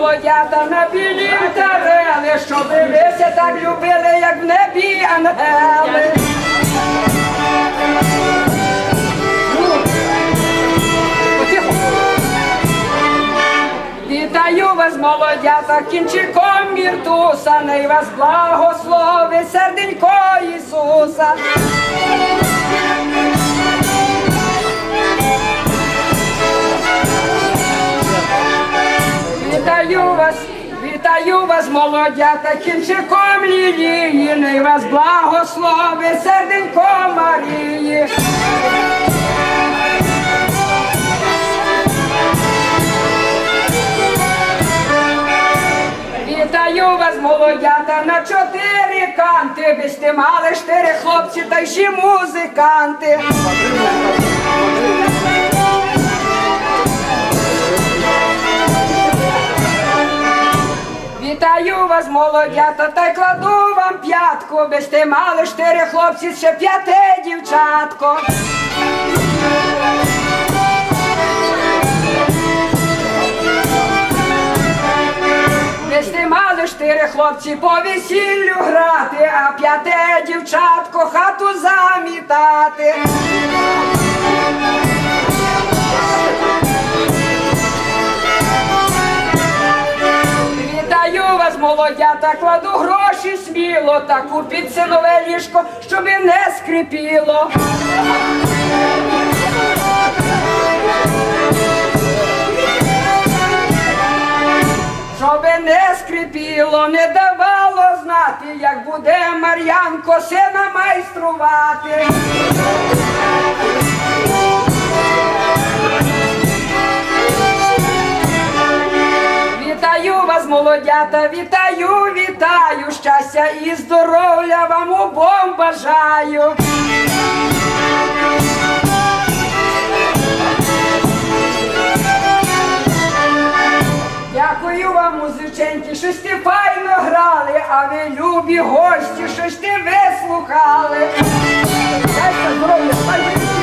молодята на білі тарели, щоб ви все так любили, як в небі ангели. Вітаю вас, молодята, кінчиком міртуса, най вас благослови, серденько Ісуса. Вас, вітаю вас, молодята, кінчиком лілії, най вас благослови, серденько Марії. Вітаю вас, молодята, на чотири канти. Ви сте мали чотири хлопці та й ще музиканти. Вітаю вас, молодята, та й кладу вам п'ятку. Ви сте мали чотири хлопці, ще п'яте дівчатко. Ви сте мали чотири хлопці по весіллю грати, а п'яте дівчатко хату замітати. Молодята, кладу гроші сміло та купіть це нове ліжко, щоб не скрипіло. Щоби не скрипіло, не давало знати, як буде Мар'янко сина майструвати. Молодята, вітаю, вітаю, щастя і здоров'я вам обом бажаю. Дякую вам, музиченьки, що сте файно грали, а ви любі гості, що ж ти вислухали. Щастя, здоров'я,